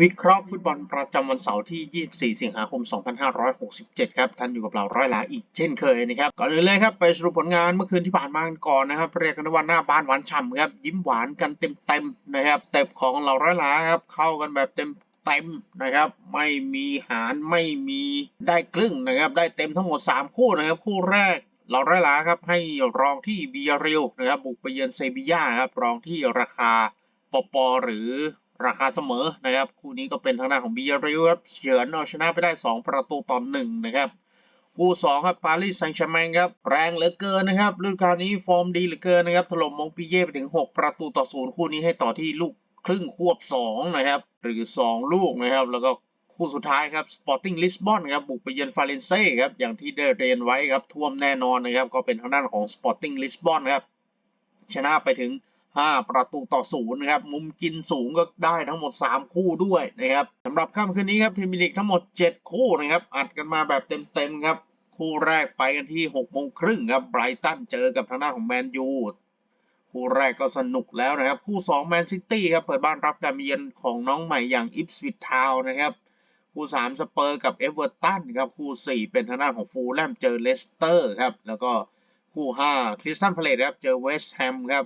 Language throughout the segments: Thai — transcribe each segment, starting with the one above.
วิเคราะห์ฟุตบอลประจำวันเสาร์ที่ 24 สิงหาคม 2567 ครับ ท่านอยู่กับเราร้อยหลาอีกเช่นเคยนะครับ ก่อนอื่นเลยครับ ไปสรุปผลงานเมื่อคืนที่ผ่านมากันก่อนนะครับ เรียกกันว่าหน้าบ้านหวานฉ่ำครับ ยิ้มหวานกันเต็มๆนะครับเต็บของเราร้อยหลาครับ เข้ากันแบบเต็มเต็มนะครับไม่มีหารไม่มีได้ครึ่งนะครับได้เต็มทั้งหมด 3 คู่นะครับคู่แรกเราร้อยหลาครับให้รองที่บียาริลนะครับบุกไปเยือนเซบีย่าครับรองที่ราคาปปหรือ ราคาเสมอนะครับ คู่นี้ก็เป็นทางด้านของบียริลครับเฉือนเอาชนะไปได้ 2 ประตูต่อหนึ่งนะครับคู่2ครับปารีสแซงต์แชร์แมงครับแรงเหลือเกินนะครับฤดูกาลนี้ฟอร์มดีเหลือเกินนะครับถล่มมงปีเย่ไปถึง 6 ประตูต่อศูนย์คู่นี้ให้ต่อที่ลูกครึ่งควบ 2 นะครับหรือ 2 ลูกนะครับ แล้วก็คู่สุดท้ายครับ Sporting Lisbon ครับบุกไปเยือนฟาเรนเซ่ครับอย่างที่ได้เรียนไว้ครับท่วมแน่นอนนะครับ ก็เป็นทางด้านของ Sporting Lisbon ครับชนะไปถึง 5 ประตูต่อศูนย์นะครับ มุมกินสูงก็ได้ทั้งหมด 3 คู่ด้วยนะครับสำหรับค่ำคืนนี้ครับพรีเมียร์ลีกทั้งหมด 7 คู่นะครับ อัดกันมาแบบเต็มๆครับ คู่แรกไปกันที่6โมงครึ่งครับไบรตันเจอกับทางด้านของแมนยูคู่แรกก็สนุกแล้วนะครับ คู่ 2 แมนซิตี้ครับ เปิดบ้านรับการเยือนของน้องใหม่อย่างอิปสวิตทาวนะครับ คู่ 3 สเปอร์กับเอเวอร์ตันครับ คู่ 4 เป็นทางด้านของฟูลแลมเจอเลสเตอร์ครับ แล้วก็คู่ 5 คริสตันพาเลตครับ เจอเวสต์แฮมครับ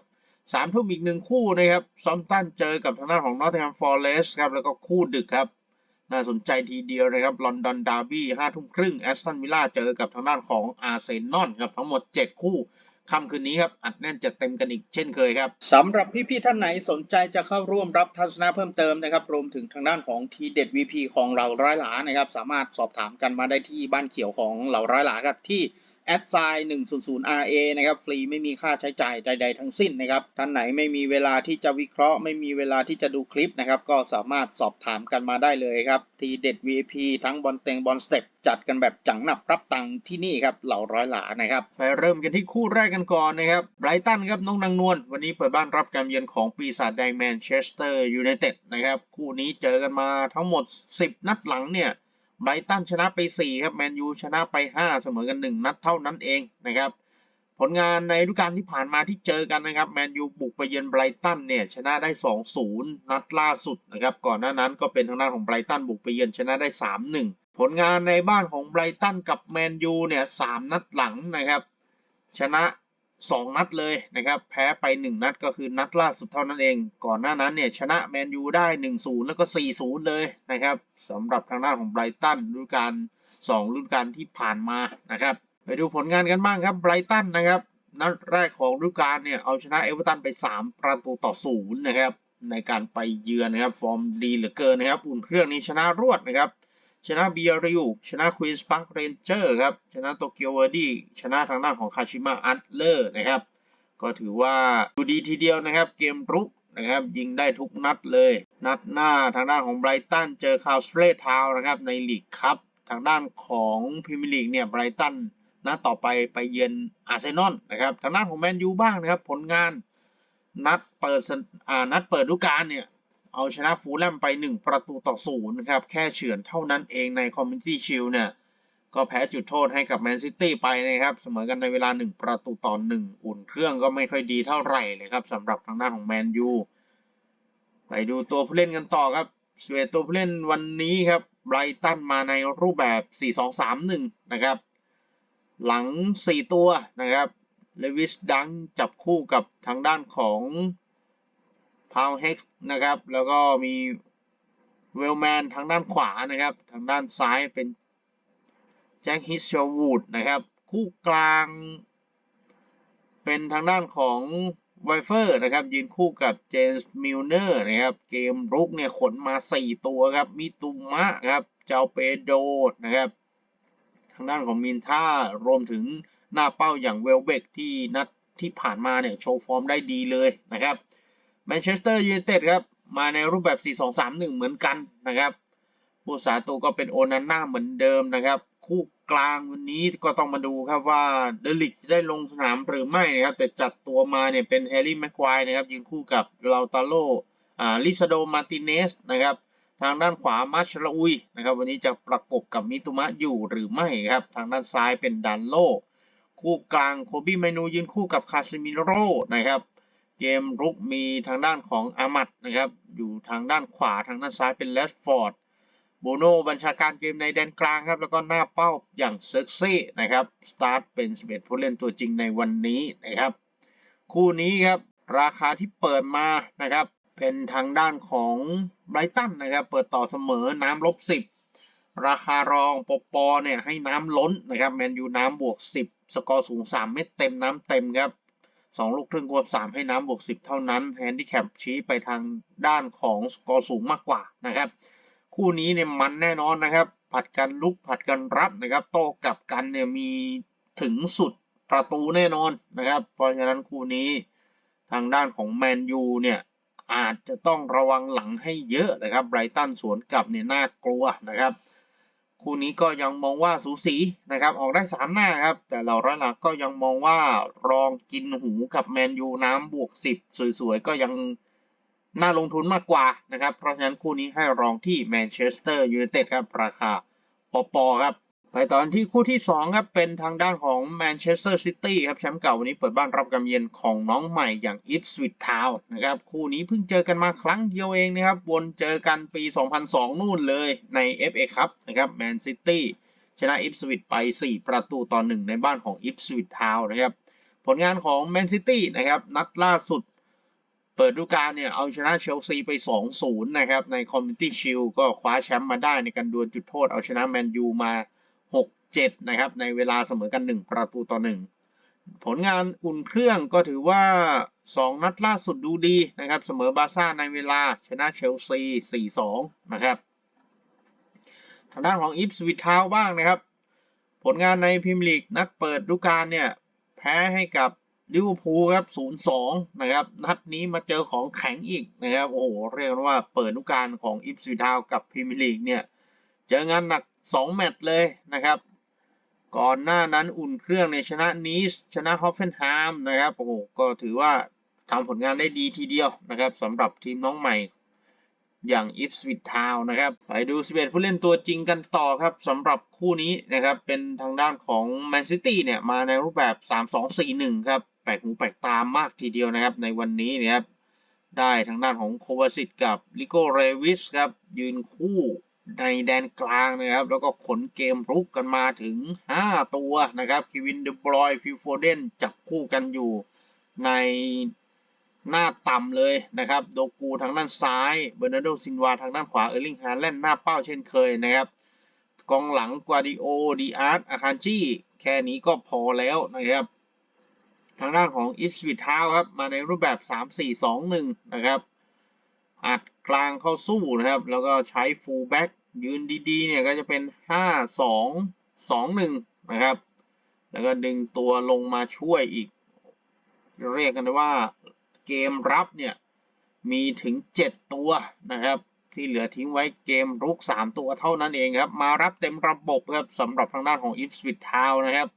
สามทุ่มอีกหนึ่งคู่นะครับซอมตันเจอกับทางด้านของนอตแฮมฟอร์เรสครับแล้วก็คู่ดึกครับ น่าสนใจทีเดียวนะครับลอนดอนดาร์บี้ห้าทุ่มครึ่งแอสตันวิลล่าเจอกับทางด้านของอาร์เซนอลครับทั้งหมด 7 คู่ค่ำคืนนี้ครับ อัดแน่นจัดเต็มกันอีกเช่นเคยครับสำหรับพี่ๆท่านไหนสนใจจะเข้าร่วมรับทัศนะเพิ่มเติมนะครับรวมถึงทางด้านของทีเด็ด VP ของเราร้อยหลานะครับ สามารถสอบถามกันมาได้ที่บ้านเขียวของเราร้อยหลาครับที่ แอดไซน์100 RA นะครับ ฟรีไม่มีค่าใช้จ่ายใด ๆ ทั้งสิ้นนะครับท่านไหนไม่มีเวลาที่จะวิเคราะห์ ไม่มีเวลาที่จะดูคลิปนะครับ ก็สามารถสอบถามกันมาได้เลยครับ ทีเด็ด VIP ทั้งบอลเต็งบอลสเต็ปจัดกันแบบจังหนับรับตังค์ที่นี่ครับเหล่าร้อยหลานะครับไปเริ่มกันที่คู่แรกกันก่อนนะครับไบรตันครับน้องนางนวลวันนี้เปิดบ้านรับการเยือนของปีศาจแดงแมนเชสเตอร์ยูไนเต็ดนะครับคู่นี้เจอกันมาทั้งหมด 10 นัดหลังเนี่ย ไบรตันชนะไป 4 ครับแมนยูชนะไป 5 เสมอกัน 1 นัดเท่านั้นเองนะครับ ผลงานในฤดูกาลที่ผ่านมาที่เจอกันนะครับแมนยูบุกไปเยือนไบรตันเนี่ยชนะได้ 2-0 นัดล่าสุดนะครับก่อนหน้านั้นก็เป็นทางด้านของไบรตันบุกไปเยือนชนะได้ 3-1 ผลงานในบ้านของไบรตันกับแมนยูเนี่ย3นัดหลังนะครับชนะ 2 นัดเลยนะครับ แพ้ไป 1 นัดก็คือนัดล่าสุดเท่านั้นเอง ก่อนหน้านั้นเนี่ยชนะแมนยูได้ 1-0 แล้วก็ 4-0 เลยนะครับสำหรับทางด้านของไบรตันฤดูกาล2ฤดูกาลที่ผ่านมานะครับ ไปดูผลงานกันบ้างครับไบรตันนะครับ นัดแรกของฤดูกาลเนี่ยเอาชนะเอเวอร์ตันไป 3 ประตูต่อศูนย์นะครับในการไปเยือนนะครับ ฟอร์มดีเหลือเกินนะครับ อุ่นเครื่องนี้ชนะรวดนะครับ ชนะเบียริวชนะควีนส์พาร์คเรนเจอร์ครับชนะโตเกียวเวอร์ดี้ชนะทางด้านของคาชิมะอัตเลอร์นะครับ ก็ถือว่าดูดีทีเดียวนะครับ เกมรุกนะครับยิงได้ทุกนัดเลย นัดหน้าทางด้านของไบรตันเจอคาวสเตรทาวนะครับในลีกคัพทางด้านของพรีเมียร์ลีกเนี่ยไบรตันนัดต่อไปไปเยือนอาร์เซนอลนะครับทางด้านของแมนยูบ้างนะครับผลงานนัดเปิดอ่านัดเปิดฤดูกาลเนี่ย เอาชนะฟูลแลมไป 1 ประตูต่อศูนย์ครับ แค่เฉือนเท่านั้นเองในคอมมิ n ตี้ชิลเนี่ย ก็แพ้จุดโทษให้กับแมนซิตี้ไปนะครับ เสมอกันในเวลา 1 ประตูต่อ 1 อุ่นเครื่องก็ไม่ค่อยดีเท่าไหร่เลยครับสำหรับทางด้านของแมนยู ไปดูตัวผู้เล่นกันต่อครับสเวตตัวผู้เล่นวันนี้ครับไบรตันมาในรูปแบบ 4-2-3-1 นะครับ หลัง 4 ตัวนะครับเลวิสดังจับคู่กับทางด้านของ พาวเฮกนะครับ แล้วก็มีเวลแมนทางด้านขวานะครับ ทางด้านซ้ายเป็นแจ็คฮิสเชลวูดนะครับ คู่กลาง เป็นทางด้านของไวเฟอร์นะครับ ยืนคู่กับเจมส์มิลเนอร์นะครับ เกมรุกเนี่ยขนมา 4 ตัวครับ มิตุมะครับเจ้าเปโดนะครับ ทางด้านของมินท่ารวมถึงหน้าเป้าอย่างเวลเบกที่นัดที่ผ่านมาเนี่ย โชว์ฟอร์มได้ดีเลยนะครับ แมนเชสเตอร์ยูไนเต็ดครับมาในรูปแบบ 4-2-3-1 เหมือนกันนะครับผู้สาตูก็เป็นโอนาน่าเหมือนเดิมนะครับ คู่กลางวันนี้ก็ต้องมาดูครับว่าเดลิกจะได้ลงสนามหรือไม่นะครับ แต่จัดตัวมาเนี่ยเป็นแฮร์รี่แม็กควายนะครับยืนคู่กับลาตาโลอ่าลิซาโดมาติเนสนะครับ ทางด้านขวามัชลอุยนะครับ วันนี้จะประกบกับมิตุมะอยู่หรือไม่ครับ ทางด้านซ้ายเป็นดันโล คู่กลางโคบี้เมนูยืนคู่กับคาซิมิโร่นะครับ เกมรุกมีทางด้านของอามัดนะครับ อยู่ทางด้านขวาทางด้านซ้ายเป็นแรดฟอร์ดโบโนบัญชาการเกมในแดนกลางครับ แล้วก็หน้าเป้าอย่างเซ็กซี่นะครับสตาร์ทเป็น 11 ผู้เล่นตัวจริงในวันนี้นะครับ คู่นี้ครับ ราคาที่เปิดมานะครับ เป็นทางด้านของไบรตันนะครับ เปิดต่อเสมอน้ำลบ 10 ราคารองปปเนี่ยให้น้ำล้นนะครับแมนยูน้ำบวก 10 สกอร์สูง 3 เม็ดเต็มน้ำเต็มครับ 2 ลูกครึ่งควบ3ให้น้ำบวก 10 เท่านั้นแฮนดิแคปชี้ไปทางด้านของสกอร์สูงมากกว่านะครับ คู่นี้เนี่ยมันแน่นอนนะครับ ผัดกันลุกผัดกันรับนะครับโต้กลับกันเนี่ยมีถึงสุดประตูแน่นอนนะครับ เพราะฉะนั้นคู่นี้ทางด้านของแมนยูเนี่ยอาจจะต้องระวังหลังให้เยอะนะครับไบรตันสวนกลับเนี่ยน่ากลัวนะครับ คู่นี้ก็ยังมองว่าสูสีนะครับออกได้สามหน้าครับ แต่เราระหลักก็ยังมองว่ารองกินหูกับแมนยูน้ำบวกสิบสวยๆ ก็ยังน่าลงทุนมากกว่านะครับ เพราะฉะนั้นคู่นี้ให้รองที่แมนเชสเตอร์ยูไนเต็ดครับ ราคาปอปอครับ ไปตอนที่คู่ที่ 2 ครับ เป็นทางด้านของแมนเชสเตอร์ซิตี้ครับแชมป์เก่าวันนี้เปิดบ้านรับกำเย็นของน้องใหม่อย่างอิฟสวิตทาวนะครับ คู่นี้เพิ่งเจอกันมาครั้งเดียวเองนะครับ วนเจอกันปี 2002 นู่นเลยใน FA ครับนะครับแมนซิตี้ชนะอิฟสวิตไป 4 ประตูต่อ 1 ในบ้านของอิฟสวิตทาวนะครับ ผลงานของแมนซิตี้นะครับ นัดล่าสุดเปิดฤดูกาลเนี่ยเอาชนะเชลซีไป 2-0 นะครับ ในคอมมิตี้ชิลก็คว้าแชมป์มาได้ในการดวลจุดโทษเอาชนะแมนยูมา 6-7 นะครับ ในเวลาเสมอกัน 1 ประตูต่อ 1 ผลงานอุ่นเครื่องก็ถือว่า 2 นัดล่าสุดดูดีนะครับ เสมอบาซ่าในเวลาชนะเชลซี 4-2 นะครับ ทางด้านของอิฟสวิททาวบ้างนะครับ ผลงานในพรีเมียร์ลีกนัดเปิดฤดูกาลเนี่ย แพ้ให้กับลิเวอร์พูลครับ 0-2 นะครับ นัดนี้มาเจอของแข็งอีกนะครับ โอ้โห เรียกว่าเปิดฤดูกาลของอิฟสวิททาวกับพรีเมียร์ลีกเนี่ย เจองานหนัก 2 แมตช์เลยนะครับ ก่อนหน้านั้นอุ่นเครื่องในชนะนีสชนะฮอฟเฟนไฮม์นะครับโอ้โหก็ถือว่าทำผลงานได้ดีทีเดียวนะครับสำหรับทีมน้องใหม่อย่างอิฟสวิตทาวนะครับไปดู 11 ผู้เล่นตัวจริงกันต่อครับสำหรับคู่นี้นะครับ เป็นทางด้านของแมนซิตี้เนี่ย มาในรูปแบบ 3-2-4-1 ครับ แปลกหูแปลกตามมากทีเดียวนะครับ ในวันนี้นะครับ ได้ทางด้านของโควาซิตกับลิโกเรวิสครับ ยืนคู่ ในแดนกลางนะครับ แล้วก็ขนเกมรุกกันมาถึง 5 ตัวนะครับคิวินเดบรอยฟิลโฟเดนจับคู่กันอยู่ในหน้าต่ำเลยนะครับ โดกูทางด้านซ้ายเบอร์นาร์โดซินวาทางด้านขวาเออร์ลิงฮาแลนด์หน้าเป้าเช่นเคยนะครับ กองหลังกวาดิโอดีอาร์ตอาคานจีแค่นี้ก็พอแล้วนะครับ ทางด้านของอิฟสวิททาวครับ มาในรูปแบบ 3-4-2-1 นะครับ อัดกลางเข้าสู้นะครับ แล้วก็ใช้ฟูลแบ็กยืนดีๆ เนี่ยก็จะเป็น 5-2-2-1 นะครับ แล้วก็ดึงตัวลงมาช่วยอีก เรียกกันว่าเกมรับเนี่ย มีถึง 7 ตัวนะครับ ที่เหลือทิ้งไว้เกมรุก 3 ตัวเท่านั้นเองครับ มารับเต็มระบบครับสำหรับทางด้านของ Ipswich Town นะครับ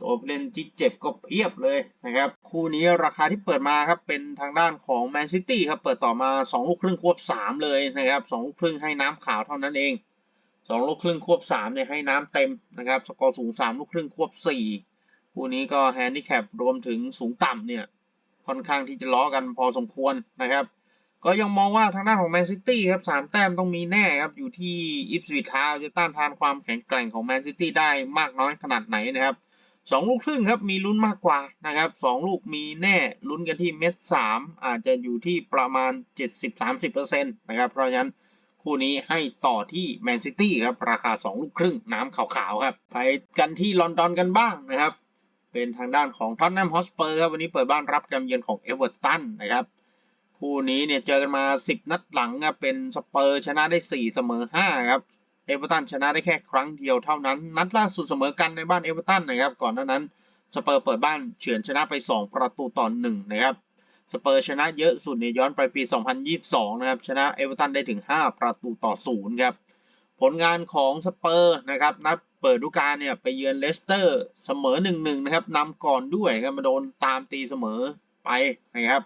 ตัวเล่นที่เจ็บก็เพียบเลยนะครับ คู่นี้ราคาที่เปิดมาครับเป็นทางด้านของแมนซิตี้ครับเปิดต่อมา2ลูกครึ่งควบ 3 เลยนะครับ2ลูกครึ่งให้น้ำขาวเท่านั้นเอง 2 ลูกครึ่งควบ3เนี่ยให้น้ำเต็มนะครับสกอร์สูง 3 ลูกครึ่งควบ 4 คู่นี้ก็แฮนดิแคปรวมถึงสูงต่ำเนี่ยค่อนข้างที่จะล้อกันพอสมควรนะครับ ก็ยังมองว่าทางด้านของแมนซิตี้ครับสามแต้มต้องมีแน่ครับอยู่ที่อิฟสวิททาวจะต้านทานความแข็งแกร่งของแมนซิตี้ได้มากน้อยขนาดไหนนะครับ สองลูกครึ่งครับมีลุ้นมากกว่านะครับสองลูกมีแน่ลุ้นกันที่เม็ดสามอาจจะอยู่ที่ประมาณ 70-30%นะครับเพราะฉะนั้นคู่นี้ให้ต่อที่แมนซิตี้ครับราคา 2 ลูกครึ่งน้ำขาวๆครับไปกันที่ลอนดอนกันบ้างนะครับ เป็นทางด้านของท็อตแนมฮอสเปอร์ครับวันนี้เปิดบ้านรับการเยือนของเอเวอร์ตันนะครับคู่นี้เนี่ยเจอกันมา 10 นัดหลังครับเป็นสเปอร์ชนะได้ 4 เสมอ5ครับ เอเวอร์ตันชนะได้แค่ครั้งเดียวเท่านั้น นัดล่าสุดเสมอกันในบ้านเอเวอร์ตันนะครับ ก่อนหน้านั้นสเปอร์เปิดบ้านเฉือนชนะไป 2 ประตูต่อ1นะครับสเปอร์ชนะเยอะสุดเนี่ยย้อนไปปี 2022 นะครับ ชนะเอเวอร์ตันได้ถึง 5 ประตูต่อ0ครับ ผลงานของสเปอร์นะครับ นัดเปิดฤดูกาลเนี่ยไปเยือนเลสเตอร์เสมอ 1-1 นะครับนำก่อนด้วยครับมาโดนตามตีเสมอไปนะครับ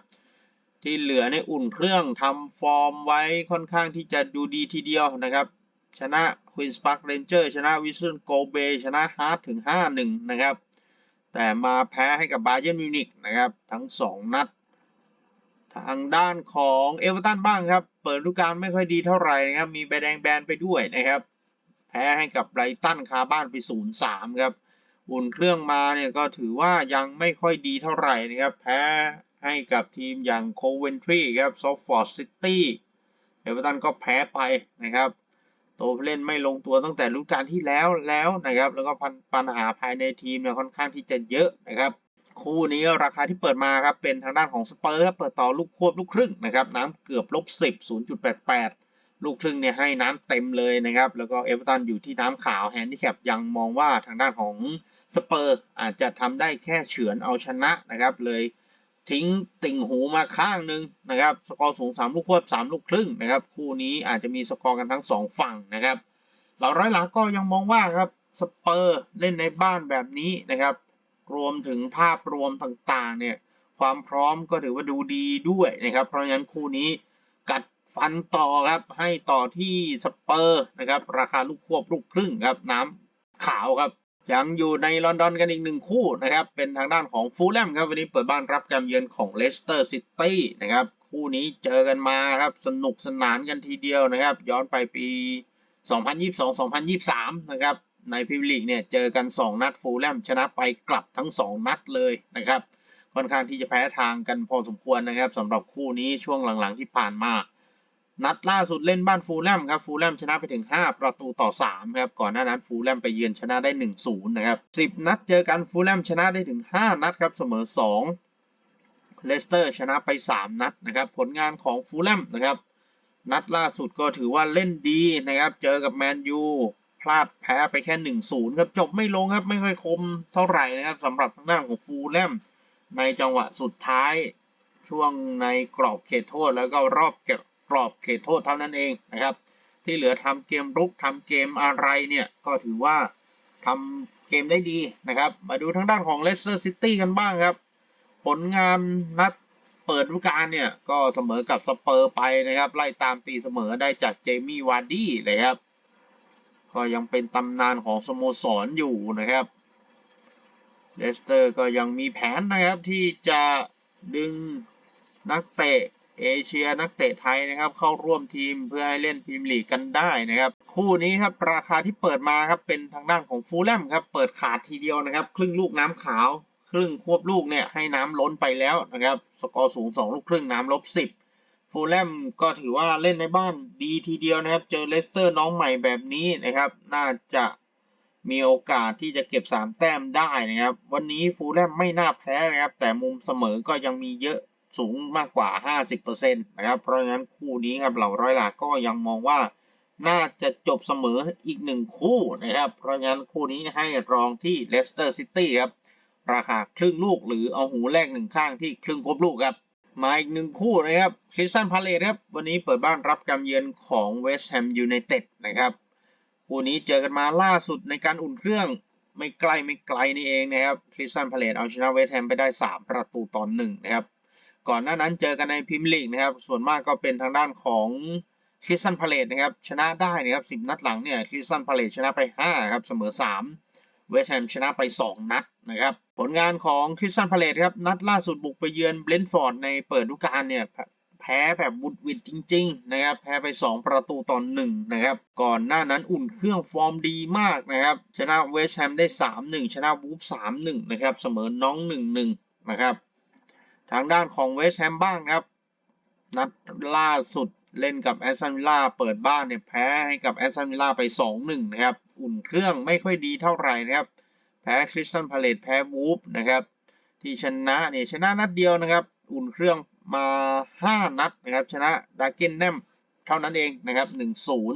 ที่เหลือในอุ่นเครื่องทำฟอร์มไว้ค่อนข้างที่จะดูดีทีเดียวนะครับ ชนะควีนส์พาร์คเรนเจอร์ชนะวิสตันโกเบชนะฮาร์ทถึง 5-1 นะครับ แต่มาแพ้ให้กับบาเย r n m มิวนิกนะครับ ทั้ง 2 นัดททางด้านของเอเวอร์ตันบ้างครับ เปิดฤดูกาลไม่ค่อยดีเท่าไหร่นะครับ มีใบแดงแบนไปด้วยนะครับ แพ้ให้กับไบรตันคาบ้านไป 0-3 ครับอุ่นเครื่องมาเนี่ยก็ถือว่ายังไม่ค่อยดีเท่าไหร่นะครับ แพ้ให้กับทีมอย่างโคเวนทรีครับซอฟฟอร์ดซิตี้เอเวอร์ตันก็แพ้ไปนะครับ ตัวเล่นไม่ลงตัวตั้งแต่ฤดูกาลที่แล้วแล้วนะครับ แล้วก็ปัญปัญหาภายในทีมเนี่ยค่อนข้างที่จะเยอะนะครับ คู่นี้ราคาที่เปิดมาครับเป็นทางด้านของสเปอร์ครับเปิดต่อลูกควบลูกครึ่งนะครับน้ำเกือบลบสิบศูนย์จุดแปดแปดลูกครึ่งเนี่ยให้น้ำเต็มเลยนะครับ แล้วก็เอเวอร์ตันอยู่ที่น้ำขาวแฮนดิแคปยังมองว่าทางด้านของสเปอร์อาจจะทำได้แค่เฉือนเอาชนะนะครับเลย ทิ้งติ่งหูมาข้างหนึ่งนะครับ สกอร์สูงสามลูกควบสามลูกครึ่งนะครับ คู่นี้อาจจะมีสกอร์กันทั้งสองฝั่งนะครับเราร้อยหลักก็ยังมองว่าครับสเปอร์เล่นในบ้านแบบนี้นะครับ รวมถึงภาพรวมต่างๆเนี่ยความพร้อมก็ถือว่าดูดีด้วยนะครับ เพราะฉะนั้นคู่นี้กัดฟันต่อครับให้ต่อที่สเปอร์นะครับ ราคาลูกควบลูกครึ่งครับน้ำขาวครับ ยังอยู่ในลอนดอนกันอีกหนึ่งคู่นะครับ เป็นทางด้านของฟูลแลมครับวันนี้เปิดบ้านรับการเยือนของเลสเตอร์ซิตี้นะครับ คู่นี้เจอกันมาครับ สนุกสนานกันทีเดียวนะครับ ย้อนไปปี 2022-2023 นะครับ ในพรีเมียร์ลีกเนี่ยเจอกัน 2 นัดฟูลแลมชนะไปกลับทั้ง 2 นัดเลยนะครับ ค่อนข้างที่จะแพ้ทางกันพอสมควรนะครับสำหรับคู่นี้ช่วงหลังๆที่ผ่านมา นัดล่าสุดเล่นบ้านฟูลแลมครับฟูลแลมชนะไปถึง 5 ประตูต่อ3ครับก่อนหน้านั้นฟูลแลมไปเยือนชนะได้ 1-0 นะครับ 10 นัดเจอกันฟูลแลมชนะได้ถึง 5 นัดครับเสมอ 2 เลสเตอร์ชนะไป 3 นัดนะครับผลงานของฟูลแลมนะครับนัดล่าสุดก็ถือว่าเล่นดีนะครับเจอกับแมนยูพลาดแพ้ไปแค่ 1-0 ครับจบไม่ลงครับไม่ค่อยคมเท่าไหร่นะครับสำหรับทางด้านของฟูลแลมในจังหวะสุดท้ายช่วงในกรอบเขตโทษแล้วก็รอบเก็บ กรอบเขตโทษเท่านั้นเองนะครับ ที่เหลือทำเกมรุกทำเกมอะไรเนี่ยก็ถือว่าทำเกมได้ดีนะครับ มาดูทางด้านของเลสเตอร์ซิตี้กันบ้างครับ ผลงานนัดเปิดฤดูกาลเนี่ย ก็เสมอกับสเปอร์ไปนะครับ ไล่ตามตีเสมอได้จากเจมี่วาร์ดี้เลยครับ ก็ยังเป็นตำนานของสโมสรอยู่นะครับเลสเตอร์ก็ยังมีแผนนะครับที่จะดึงนักเตะ เอเชียนักเตะไทยนะครับเข้าร่วมทีมเพื่อให้เล่นพรีเมียร์ลีกกันได้นะครับ คู่นี้ครับราคาที่เปิดมาครับเป็นทางด้านของฟูลแลมครับเปิดขาดทีเดียวนะครับ ครึ่งลูกน้ำขาว ครึ่งควบลูกเนี่ยให้น้ำล้นไปแล้วนะครับสกอร์สูง 2 ลูกครึ่งน้ำลบ10ฟูลแลมก็ถือว่าเล่นในบ้านดีทีเดียวนะครับ เจอเลสเตอร์น้องใหม่แบบนี้นะครับ น่าจะมีโอกาสที่จะเก็บ 3 แต้มได้นะครับ วันนี้ฟูลแลมไม่น่าแพ้นะครับ แต่มุมเสมอก็ยังมีเยอะ สูงมากกว่า 50%นะครับ เพราะฉะนั้นคู่นี้ครับเหล่าร้อยหลักก็ยังมองว่าน่าจะจบเสมออีกหนึ่งคู่นะครับ เพราะงั้นคู่นี้ให้รองที่เลสเตอร์ซิตี้ครับ ราคาครึ่งลูกหรือเอาหูแรกหนึ่งข้างที่ครึ่งครบลูกครับ มาอีกหนึ่งคู่นะครับคริสตันพาเลตครับ วันนี้เปิดบ้านรับการเยือนของเวสต์แฮมยูไนเต็ดนะครับ คู่นี้เจอกันมาล่าสุดในการอุ่นเครื่องไม่ไกลไม่ไกลนี่เองนะครับคริสตันพาเลตเอาชนะเวสต์แฮมไปได้ 3 ประตูต่อหนึ่งนะครับ ก่อนหน้านั้นเจอกันในพรีเมียร์ลีกนะครับ ส่วนมากก็เป็นทางด้านของคริสตันพาเลตนะครับ ชนะได้นะครับ10นัดหลังเนี่ยคริสตันพาเลตชนะไป5ครับเสมอ3เวสต์แฮมชนะไป 2 นัดนะครับ ผลงานของคริสตันพาเลตครับ นัดล่าสุดบุกไปเยือนเบรนฟอร์ดในเปิดฤดูกาลเนี่ยแพ้แบบบุดวิดจริง ๆ นะครับ แพ้ไป 2 ประตูต่อ1นะครับ ก่อนหน้านั้นอุ่นเครื่องฟอร์มดีมากนะครับ ชนะเวสต์แฮมได้ 3-1 ชนะวูฟ3-1 นะครับ เสมอน้อง 1-1 นะครับ ทางด้านของเวสต์แฮมบ้างครับ นัดล่าสุดเล่นกับแอสตันวิลล่าเปิดบ้านเนี่ยแพ้ให้กับแอสตันวิลล่าไป 2-1 นะครับ อุ่นเครื่องไม่ค่อยดีเท่าไหร่นะครับ แพ้คริสตันพาเลตแพ้วูฟนะครับ ที่ชนะเนี่ยชนะนัดเดียวนะครับ อุ่นเครื่องมา 5 นัดนะครับ ชนะดาเกนแนมเท่านั้นเองนะครับ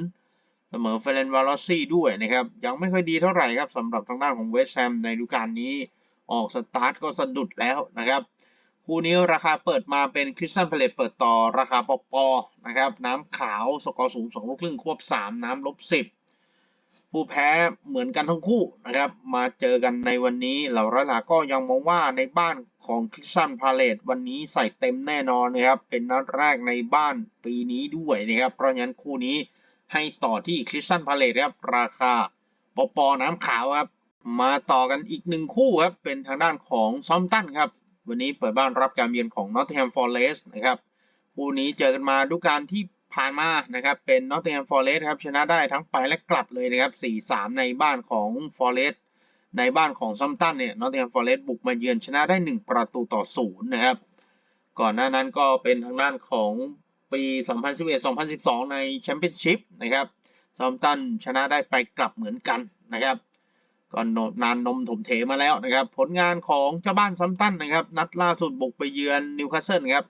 1-0 เสมอเฟรนวาลอซี่ด้วยนะครับ ยังไม่ค่อยดีเท่าไหร่ครับสำหรับทางด้านของเวสต์แฮมในฤดูกาลนี้ ออกสตาร์ทก็สะดุดแล้วนะครับ คู่นี้ราคาเปิดมาเป็นคริสตันพาเลตเปิดต่อราคาปอปอนะครับน้ำขาวสกอร์สูง2ลูกครึ่งควบ3น้ำลบ10ผู้แพ้เหมือนกันทั้งคู่นะครับมาเจอกันในวันนี้เหล่าร้อยหลาก็ยังมองว่าในบ้านของคริสตันพาเลตวันนี้ใส่เต็มแน่นอนนะครับเป็นนัดแรกในบ้านปีนี้ด้วยนะครับเพราะงั้นคู่นี้ให้ต่อที่คริสตันพาเลตครับราคาปอปอน้ำขาวครับมาต่อกันอีกหนึ่งคู่ครับเป็นทางด้านของซอมตันครับ วันนี้เปิดบ้านรับการเยือนของ Nottingham Forest นะครับคู่นี้เจอกันมาดูการที่ผ่านมานะครับเป็นนอตติงแฮมฟอร์เรสครับชนะได้ทั้งไปและกลับเลยนะครับ 4-3 ในบ้านของฟอร์เรสในบ้านของซัมตันเนี่ยนอตติงแฮมฟอร์เรสบุกมาเยือนชนะได้ 1 ประตูต่อศูนย์นะครับก่อนหน้านั้นก็เป็นทางด้านของปี 2011-2012 ในแชมเปี้ยนชิพนะครับซัมตันชนะได้ไปกลับเหมือนกันนะครับ ก็นานนมถมเถมาแล้วนะครับ ผลงานของเจ้าบ้านซัมตันนะครับ นัดล่าสุดบุกไปเยือนนิวคาสเซิลครับ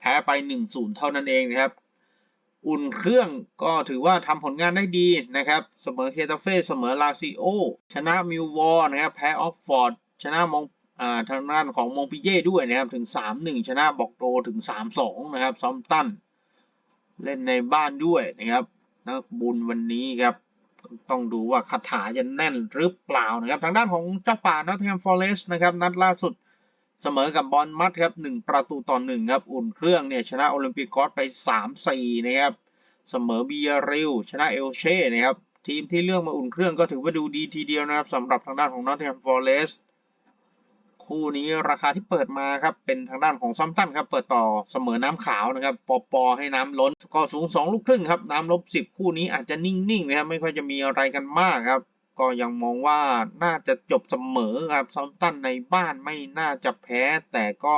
แพ้ไป 1-0 เท่านั้นเองนะครับ อุ่นเครื่องก็ถือว่าทำผลงานได้ดีนะครับ เสมอเคตาเฟ่เสมอลาซิโอ ชนะมิววอร์นะครับ แพ้ออกฟอร์ด ชนะมองอ่าทางด้านของมองปิเย่ด้วยนะครับถึง 3-1 ชนะบอกโดถึง 3-2 นะครับซัมตัน เล่นในบ้านด้วยนะครับนักบุญวันนี้ครับ ต้องดูว่าคาถาจะแน่นหรือเปล่านะครับ ทางด้านของเจ้าป่านัทแฮมฟอร์เรสต์นะครับ นัดล่าสุดเสมอกับบอลมัดครับ1ประตูต่อ1ครับ อุ่นเครื่องเนี่ยชนะโอลิมปิกกอสไป 3-4 นะครับ เสมอเบียริลชนะเอลเช่นะครับ ทีมที่เลือกมาอุ่นเครื่องก็ถือว่าดูดีทีเดียวนะครับสำหรับทางด้านของนอตแฮมฟอร์เรสต์ คู่นี้ราคาที่เปิดมาครับเป็นทางด้านของซัมตันครับเปิดต่อเสมอน้ำขาวนะครับปอปอให้น้ำล้นก็สูง2ลูกครึ่งครับน้ำลบ10คู่นี้อาจจะนิ่งๆนะครับไม่ค่อยจะมีอะไรกันมากครับก็ยังมองว่าน่าจะจบเสมอครับซัมตันในบ้านไม่น่าจะแพ้แต่ก็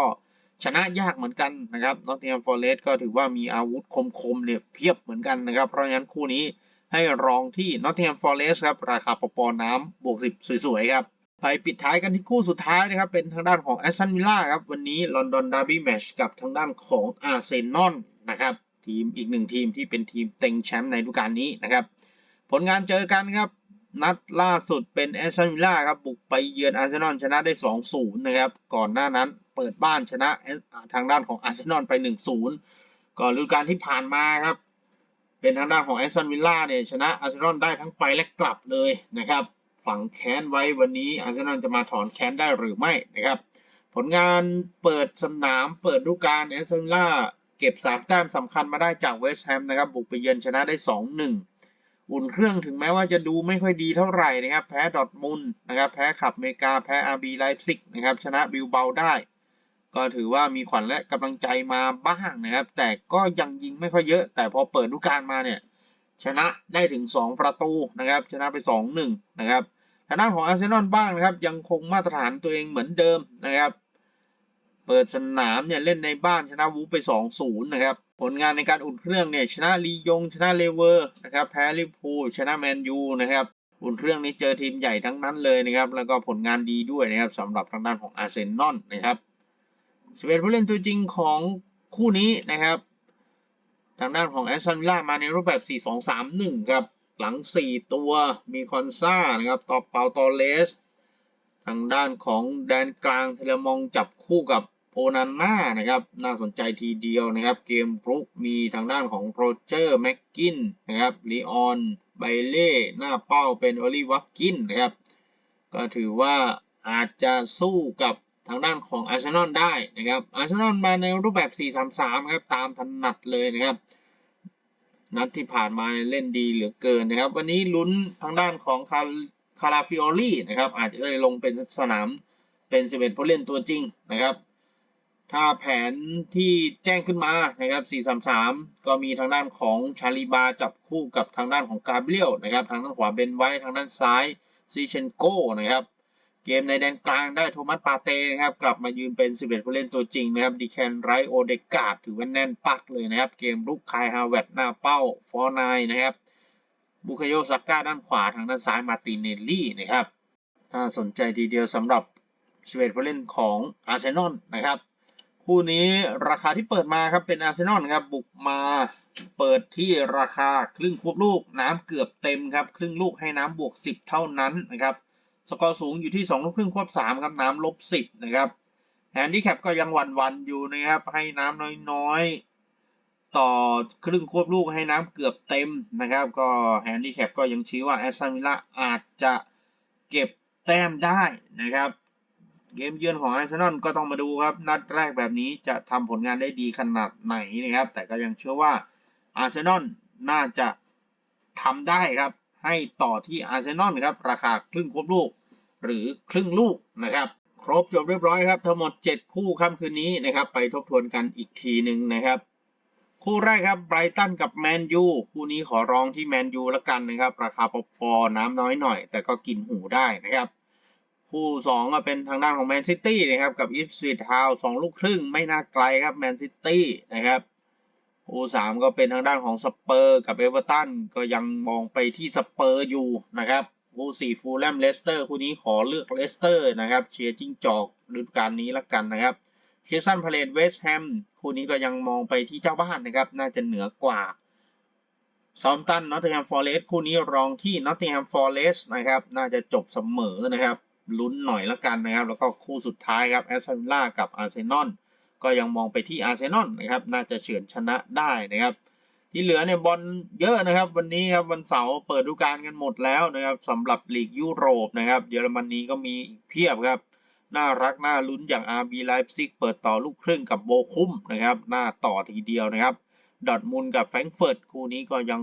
ชนะยากเหมือนกันนะครับนอตติงแฮมฟอร์เรสต์ก็ถือว่ามีอาวุธคมๆเนี่ยเพียบเหมือนกันนะครับ เพราะฉะนั้นคู่นี้ให้รองที่นอตติงแฮมฟอร์เรสต์ครับ ราคาปอปอน้ำบวก10สวยๆครับ ไปปิดท้ายกันที่คู่สุดท้ายนะครับ เป็นทางด้านของแอสตันวิลล่าครับ วันนี้ลอนดอนดาร์บี้แมชกับทางด้านของอาร์เซนอลนะครับ ทีมอีกหนึ่งทีมที่เป็นทีมเต็งแชมป์ในฤดูกาลนี้นะครับ ผลงานเจอกันครับ นัดล่าสุดเป็นแอสตันวิลล่าครับ บุกไปเยือนอาร์เซนอลชนะได้ 2-0 นะครับ ก่อนหน้านั้นเปิดบ้านชนะทางด้านของอาร์เซนอลไป 1-0 ก่อนฤดูกาลที่ผ่านมาครับ เป็นทางด้านของแอสตันวิลล่าเนี่ยชนะอาร์เซนอลได้ทั้งไปและกลับเลยนะครับ ฝังแค้นไว้วันนี้อาร์เซนอลจะมาถอนแค้นได้หรือไม่นะครับ ผลงานเปิดสนามเปิดฤดูกาลแอสตันวิลล่าเก็บสามแต้มสำคัญมาได้จากเวสต์แฮมนะครับ บุกไปเยือนชนะได้ 2-1 อุ่นเครื่องถึงแม้ว่าจะดูไม่ค่อยดีเท่าไหร่นะครับ แพ้ดอทมุนนะครับ แพ้ขับเมกา แพ้อาร์บีไลฟ์ซิกนะครับ ชนะบิลเบาได้ ก็ถือว่ามีขวัญและกำลังใจมาบ้างนะครับ แต่ก็ยังยิงไม่ค่อยเยอะ แต่พอเปิดฤดูกาลมาเนี่ย ชนะได้ถึง 2 ประตูนะครับชนะไป 2-1 นะครับทางด้านของอาร์เซนอลบ้างนะครับ ยังคงมาตรฐานตัวเองเหมือนเดิมนะครับ เปิดสนามเนี่ยเล่นในบ้านชนะวูฟไป 2-0 นะครับ ผลงานในการอุ่นเครื่องเนี่ยชนะลียง ชนะเลเวอร์นะครับแพ้ลิเวอร์พูลชนะแมนยูนะครับอุ่นเครื่องนี้เจอทีมใหญ่ทั้งนั้นเลยนะครับ แล้วก็ผลงานดีด้วยนะครับสำหรับทางด้านของอาร์เซนอลนะครับ11ผู้เล่นตัวจริงของคู่นี้นะครับ ทางด้านของแอสตันวิลล่ามาในรูปแบบ 4-2-3-1 ครับ หลัง 4 ตัวมีคอนซ่านะครับต่อเปาตอเลส ทางด้านของแดนกลางเทเลมองจับคู่กับโอนาน่านะครับ น่าสนใจทีเดียวนะครับ เกมรุกมีทางด้านของโรเจอร์แม็กกินนะครับลีออนไบเล่หน้าเป้าเป็นโอลิวักกินนะครับ ก็ถือว่าอาจจะสู้กับ ทางด้านของอาร์เซนอลได้นะครับอาร์เซนอลมาในรูปแบบ 4-3-3 ครับ ตามถนัดเลยนะครับ นัดที่ผ่านมาเล่นดีเหลือเกินนะครับ วันนี้ลุ้นทางด้านของคาคาราฟิโอลี่นะครับ อาจจะได้ลงเป็นสนามเป็น 11 ผู้เล่นตัวจริงนะครับ ถ้าแผนที่แจ้งขึ้นมานะครับ 4-3-3 ก็มีทางด้านของชาลีบาจับคู่กับทางด้านของกาเบรียลนะครับ ทางด้านขวาเบนไว้ทางด้านซ้ายซีเชนโกนะครับ เกมในแดนกลางได้โทมัสปาเต้นะครับ กลับมายืนเป็น 11 ผู้เล่นตัวจริงนะครับดีแคนไรโอเดกาดถือว่าแน่นปักเลยนะครับ เกมรุกคายฮาวเวตหน้าเป้าฟอร์นายนะครับบุคโยซาก้าด้านขวาทางด้านซ้ายมาติเนลลี่นะครับถ้าสนใจทีเดียวสำหรับ11ผู้เล่นของอาร์เซนอลนะครับ คู่นี้ราคาที่เปิดมาครับเป็นอาร์เซนอลครับบุกมาเปิดที่ราคาครึ่งควบลูกน้ำเกือบเต็มครับ ครึ่งลูกให้น้ำบวก 10 เท่านั้นนะครับ สกอร์สูงอยู่ที่2ลูกครึ่งควบ3ครับน้ำลบ10นะครับแฮนดี้แคปก็ยังวันวันๆอยู่นะครับให้น้ำน้อยๆ ต่อครึ่งควบลูกให้น้ำเกือบเต็มนะครับ ก็แฮนดี้แคปก็ยังชี้ว่าแอสตันวิลล่าอาจจะเก็บแต้มได้นะครับ เกมเยือนของอาร์เซนอลก็ต้องมาดูครับ นัดแรกแบบนี้จะทำผลงานได้ดีขนาดไหนนะครับ แต่ก็ยังเชื่อว่าอาร์เซนอลน่าจะทำได้ครับ ให้ต่อที่อาร์เซนอลครับ ราคาครึ่งควบลูก หรือครึ่งลูกนะครับ ครบจบเรียบร้อยครับ ทั้งหมด 7 คู่ค่ำคืนนี้นะครับ ไปทบทวนกันอีกทีหนึ่งนะครับ คู่แรกครับไบรตันกับแมนยูคู่นี้ขอร้องที่แมนยูแล้วกันนะครับ ราคาพอๆน้ำน้อยหน่อย แต่ก็กินหูได้นะครับ คู่สองก็เป็นทางด้านของแมนซิตี้นะครับกับอีฟสวีทาวสองลูกครึ่งไม่น่าไกลครับแมนซิตี้นะครับคู่สามก็เป็นทางด้านของสเปอร์กับเอเวอร์ตันก็ยังมองไปที่สเปอร์อยู่นะครับ คู่สี่ฟูลแลมเลสเตอร์คู่นี้ขอเลือกเลสเตอร์นะครับเชียร์จิ้งจอกฤดูกาลนี้ละกันนะครับเคียสันพาเลตเวสต์แฮมคู่นี้ก็ยังมองไปที่เจ้าบ้านนะครับ น่าจะเหนือกว่าซอมตันนอตติงแฮมฟอร์เรสต์คู่นี้รองที่นอตติงแฮมฟอร์เรสต์นะครับ น่าจะจบเสมอนะครับลุ้นหน่อยละกันนะครับ แล้วก็คู่สุดท้ายครับแอสตันวิลล่ากับอาร์เซนอลก็ยังมองไปที่อาร์เซนอลนะครับ น่าจะเฉือนชนะได้นะครับ ที่เหลือเนี่ยบอลเยอะนะครับ วันนี้ครับวันเสาร์เปิดฤดูกาลกันหมดแล้วนะครับสำหรับลีกยุโรปนะครับเยอรมนนีก็มีอีกเพียบครับน่ารักน่าลุ้นอย่าง RB Leipzig เปิดต่อลูกครึ่งกับโบคุมนะครับน่าต่อทีเดียวนะครับดอทมุนกับแฟรงเฟิร์ตคู่นี้ก็ยัง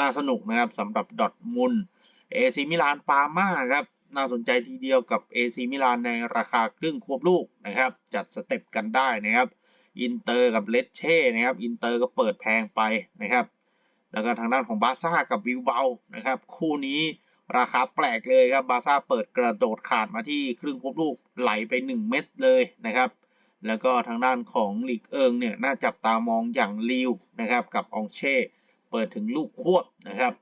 น่าสนุกนะครับสำหรับดอทมุนเอซีมิลานปาม่าครับน่าสนใจทีเดียวกับ AC มิลานในราคาครึ่งควบลูกนะครับ จัดสเต็ปกันได้นะครับ อินเตอร์กับเลสเช่นะครับอินเตอร์ก็เปิดแพงไปนะครับ แล้วก็ทางด้านของบาซ่ากับวิวเบลนะครับ คู่นี้ราคาแปลกเลยครับบาซ่าเปิดกระโดดขาดมาที่ครึ่งควบลูกไหลไป 1 เม็ดเลยนะครับ แล้วก็ทางด้านของลีกเอิงเนี่ยน่าจับตามองอย่างลิวนะครับ กับองเช่เปิดถึงลูกควบนะครับ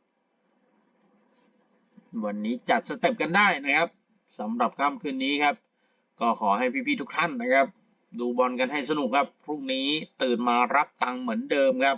วันนี้จัดสเต็ปกันได้นะครับสำหรับค่ำคืนนี้ครับ ก็ขอให้พี่ๆทุกท่านนะครับ ดูบอลกันให้สนุกครับ พรุ่งนี้ตื่นมารับตังค์เหมือนเดิมครับ